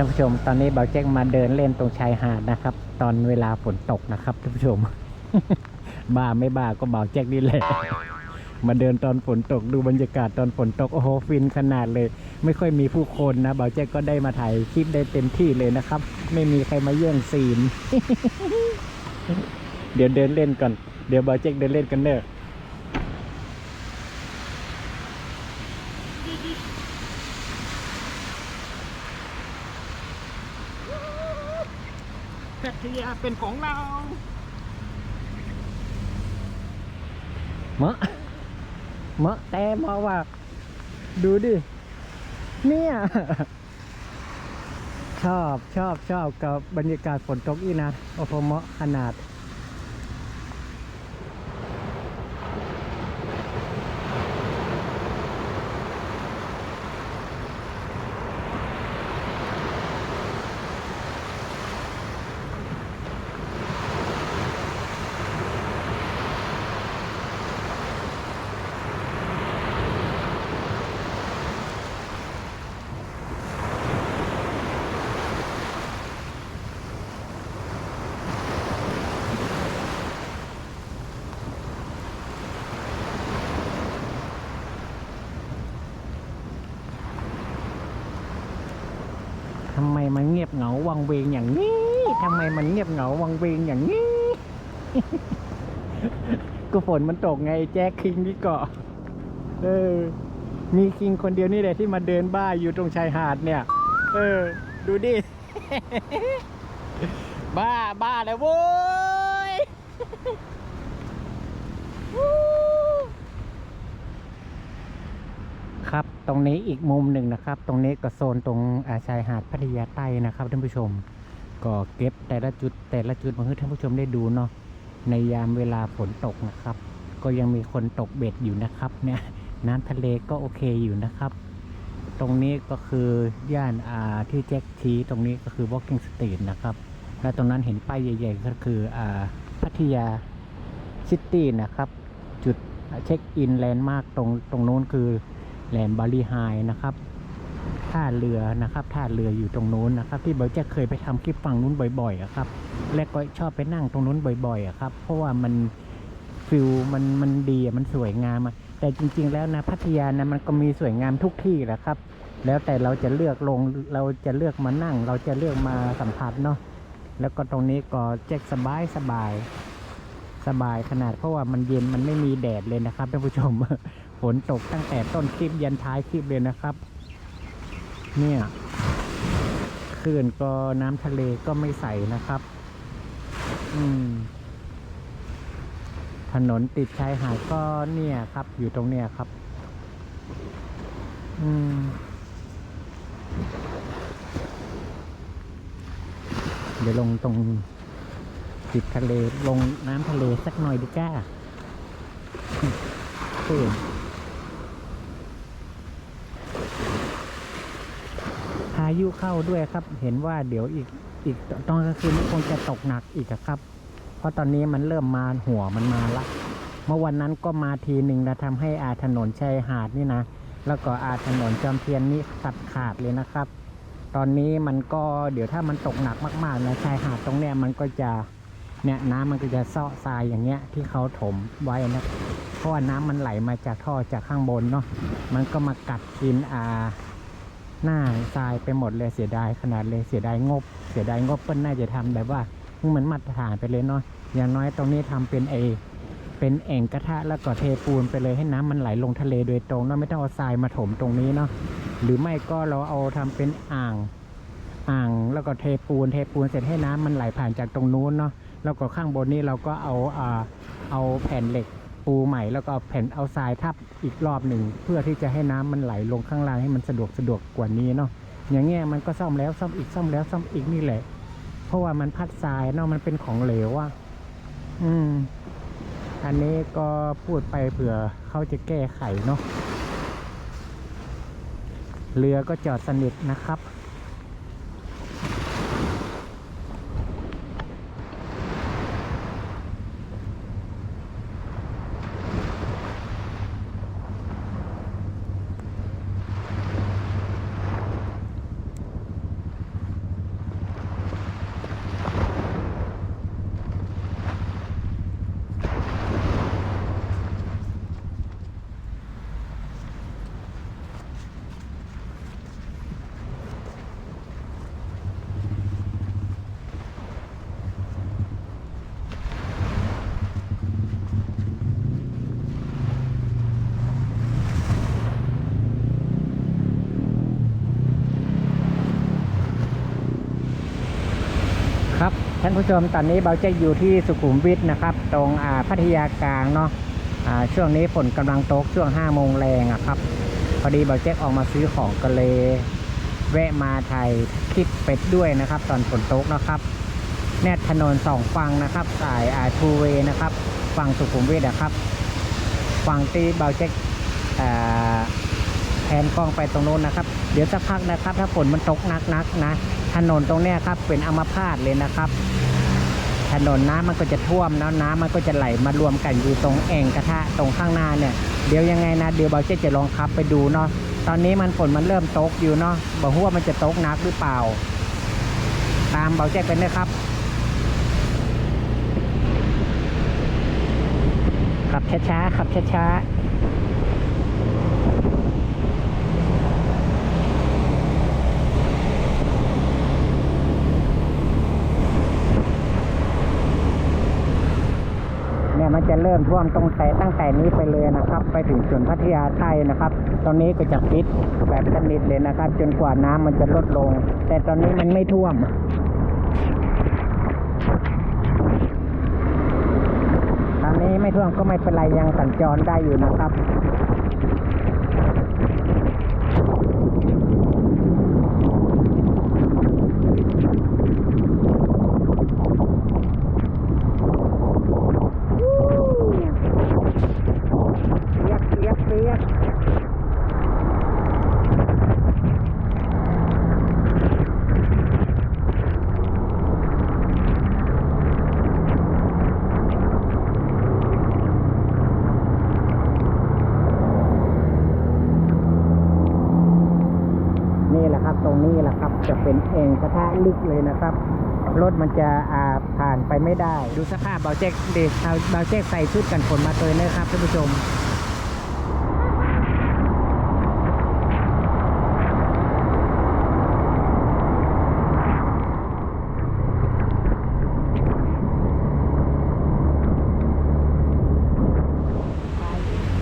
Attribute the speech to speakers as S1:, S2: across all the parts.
S1: ท่านผู้ชม ตอนนี้เบาแจ็คมาเดินเล่นตรงชายหาดนะครับ ตอนเวลาฝนตกนะครับท่านผู้ชม บ้าไม่บ้าก็เบาแจ็คนี่แหละ มาเดินตอนฝนตกดูบรรยากาศตอนฝนตก โอ้โหฟินขนาดเลย ไม่ค่อยมีผู้คนนะเบาแจ็คก็ได้มาถ่ายคลิปได้เต็มที่เลยนะครับ ไม่มีใครมาแย่งซีน เดี๋ยวเดินเล่นก่อน เดี๋ยวเบาแจ็คเดินเล่นกันเนอะ พทยาเป็นของเราเมะเมะแต่มาว่า ดูดิ เนี่ย ชอบชอบชอบกับบรรยากาศฝนตกอีนะ โอ้โหเมะขนาด ทำไมมันเงียบเหงาวังเวงอย่างนี้ทำไมมันเงียบเหงาวังเวงอย่างนี้ ก็ฝนมันตกไงแจ็คคิงนี่เกาะเออ มีคิงคนเดียวนี่แหละที่มาเดินบ้าอยู่ตรงชายหาดเนี่ย เออ ดูดิ บ้าบ้าเลยโว้ย ครับ ตรงนี้อีกมุมหนึ่งนะครับ ตรงนี้ก็โซนตรงอาชายหาดพัทยาใต้นะครับท่านผู้ชม ก็เก็บแต่ละจุดแต่ละจุดมาให้ท่านผู้ชมได้ดูเนาะในยามเวลาฝนตกนะครับ ก็ยังมีคนตกเบ็ดอยู่นะครับเนี่ยน้ำทะเลก็โอเคอยู่นะครับ ตรงนี้ก็คือย่านอาที่แจ็คชี้ตรงนี้ก็คือ Walking Street นะครับ และตรงนั้นเห็นป้ายใหญ่ ๆ ก็คืออ่าพัทยาซิตี้นะครับ จุดเช็คอินแลนด์มากตรงตรงนู้นคือ แหลมบาลีไฮนะครับท่าเรือนะครับท่าเรืออยู่ตรงนู้นนะครับที่เบลจะเคยไปทำคลิปฝั่งนู้นบ่อยๆอะครับ และก็ชอบไปนั่งตรงนู้นบ่อยๆอะครับ เพราะว่ามันฟิลมันมันดีมันสวยงามอะแต่จริง ๆ แล้วนะพัทยานะมันก็มีสวยงามทุกที่แหละครับ แล้วแต่เราจะเลือกลงเราจะเลือกมานั่ง เราจะเลือกมาสัมผัสเนาะแล้วก็ตรงนี้ก็แจ็คสบายสบายสบายขนาดเพราะว่ามันเย็นมันไม่มีแดดเลยนะครับท่านผู้ชม ฝนตกตั้งแต่ต้นคลิปยันท้ายคลิปเลยนะครับ เนี่ยคลื่นก็น้ำทะเลก็ไม่ใสนะครับ อืม ถนนติดชายหาดก็เนี่ยครับ อยู่ตรงเนี้ยครับ อืม เดี๋ยวลงตรงติดทะเลลงน้ำทะเลสักหน่อยดีก้าอืมพายุเข้าด้วยครับ เห็นว่าเดี๋ยวอีกอีกตอนกลางคืนคงจะตกหนักอีกครับ เพราะตอนนี้มันเริ่มมาหัวมันมาละเมื่อวันนั้นก็มาทีหนึ่งนะทำให้อาถนนชายหาดนี่นะ แล้วก็อาถนนจอมเทียนนี่ตัดขาดเลยนะครับ ตอนนี้มันก็เดี๋ยวถ้ามันตกหนักมากๆนะชายหาดตรงเนี้ยมันก็จะเนี่ยน้ำมันก็จะเซาะทรายอย่างเงี้ยที่เขาถมไว้นะเพราะว่าน้ำมันไหลมาจากท่อจากข้างบนเนาะมันก็มากัดกินอ่า หน้าทรายไปหมดเลยเสียดายขนาดเลยเสียดายงบ เสียดายงบเปิ้ลน่าจะทำแบบว่าให้มันมาตรฐานไปเลยเนาะอย่างน้อยตรงนี้ทำเป็นเอเป็นแอ่งกระทะแล้วก็เทปูนไปเลยให้น้ำมันไหลลงทะเลโดยตรงเนาะไม่ต้องเอาทรายมาถมตรงนี้เนาะหรือไม่ก็เราเอาทำเป็นอ่างอ่างแล้วก็เทปูนเทปูนเสร็จให้น้ำมันไหลผ่านจากตรงนู้นเนาะแล้วก็ข้างบนนี้เราก็เอาอ่าเอาแผ่นเหล็ก ปูใหม่แล้วก็แผ่นเอาทรายทับอีกรอบหนึ่ง เพื่อที่จะให้น้ำมันไหลลงข้างล่างให้มันสะดวกสะดวกกว่านี้เนาะอย่างเงี้ยมันก็ซ่อมแล้วซ่อมอีกซ่อมแล้วซ่อมอีกนี่แหละ เพราะว่ามันพัดทรายเนาะมันเป็นของเหลวอะอืม อันนี้ก็พูดไปเผื่อเขาจะแก้ไขเนาะเรือก็จอดสนิทนะครับ ท่านผู้ชมตอนนี้เบาจะอยู่ที่สุขุมวิทนะครับ ตรงอ่าพัทยากลางเนาะอ่าช่วงนี้ฝนกำลังตกช่วง5โมงแรงอะครับ พอดีเบาแจ็คออกมาซื้อของก็เลยแวะมาถ่ายคลิปเป็ดด้วยนะครับ ตอนฝนตกนะครับแนบถนนสองฝั่งนะครับ สายอาทูเวนะครับฝั่งสุขุมวิทนะครับฝั่งที่เบาแจ็คอ่าแทนกล้องไปตรงโน้นนะครับ เดี๋ยวสักพักนะครับ ถ้าฝนมันตกหนักๆนะ ถนนตรงนี้ครับเป็นอัมพาตเลยนะครับ ถนนน้ำมันก็จะท่วมแล้วน้ำมันก็จะไหลมารวมกันอยู่ตรงแอ่งกระทะตรงข้างหน้าเนี่ยเดี๋ยวยังไงนะเดี๋ยวเบาเจ๊จะลองขับไปดูเนาะตอนนี้มันฝนมันเริ่มตกอยู่เนาะบอกว่ามันจะตกหนักหรือเปล่า ตามเบาเจ๊ไปนะครับขับช้าๆขับช้าๆ เนี่ยมันจะเริ่มท่วมตรงแต่ตั้งแต่นี้ไปเลยนะครับ ไปถึงส่วนพัทยาใต้นะครับ ตอนนี้ก็จะปิดแบบสนิทเลยนะครับ จนกว่าน้ำมันจะลดลง แต่ตอนนี้มันไม่ท่วมตอนนี้ไม่ท่วมก็ไม่เป็นไรยังสัญจรได้อยู่นะครับ เปียกเปียกเปียกนี่แหละครับ ตรงนี้แหละครับ จะเป็นเองกระทะลึกเลยนะครับ รถมันจะอ่าผ่านไปไม่ได้ ดูสภาพเบาเจ๊กเด็กเบาเจ๊กใส่ชุดกันฝนมาเตยนะครับท่านผู้ชม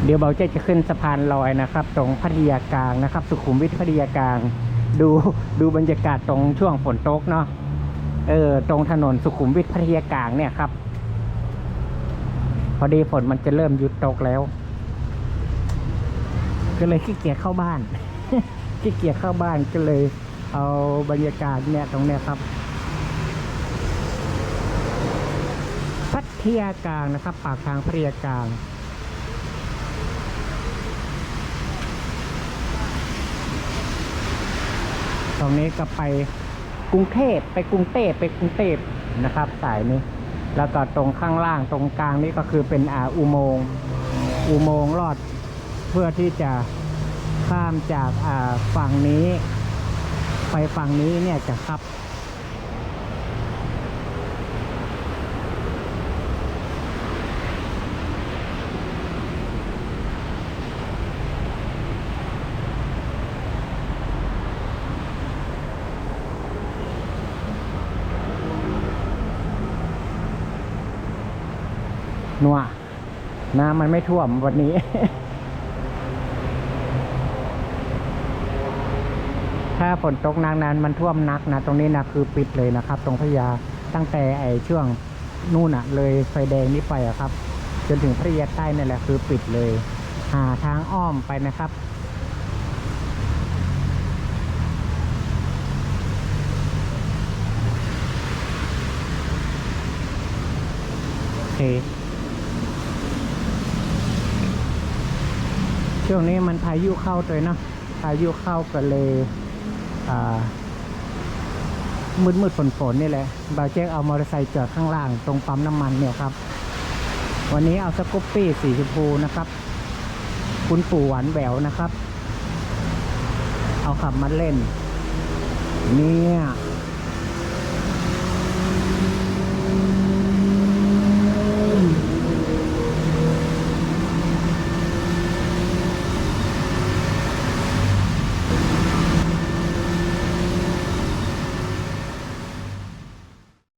S1: เดี๋ยวเบาเจ๊จะขึ้นสะพานลอยนะครับ ตรงพัทยากลางนะครับ สุขุมวิทพัทยากลาง ดูดูบรรยากาศตรงช่วงฝนตกเนาะเออ ตรงถนนสุขุมวิทพัทยากลางเนี่ยครับ พอดีฝนมันจะเริ่มหยุดตกแล้ว ก็เลยขี้เกียจเข้าบ้านขี้เกียจเข้าบ้านก็เลย เอาบรรยากาศเนี่ยตรงเนี้ยครับพัทยากลางนะครับ ปากทางพัทยากลาง ตรงนี้ก็ไปกรุงเทพไปกรุงเทพไปกรุงเทพนะครับ สายนี้ แล้วก็ตรงข้างล่างตรงกลางนี่ก็คือเป็นอ่าอุโมงค์อุโมงค์ลอดเพื่อที่จะข้ามจากอ่าฝั่งนี้ ไปฝั่งนี้เนี่ยจะครับ นัวน้ำมันไม่ท่วมวันนี้ ถ้าฝนตกหนักนั้นมันท่วมนักนะ ตรงนี้นะคือปิดเลยนะครับ ตรงพระยาตั้งแต่ไอช่วงนู่นอะเลยไฟแดงนี้ไปอะครับ จนถึงพระยาใต้นั่แหละคือปิดเลย หาทางอ้อมไปนะครับโอเค ช่วงนี้มันพายุเข้าตัวเนาะพายุเข้าก็เลยอ่ามืดมืดฝนฝนๆนี่แหละบาเจ๊กเอามอเตอร์ไซค์จอดข้างล่างตรงปั๊มน้ำมันเนี่ยครับ วันนี้เอาสกูปปี้สีชมพูนะครับ คุณปู่หวานแหววนะครับ เอาขับมาเล่น เนี่ย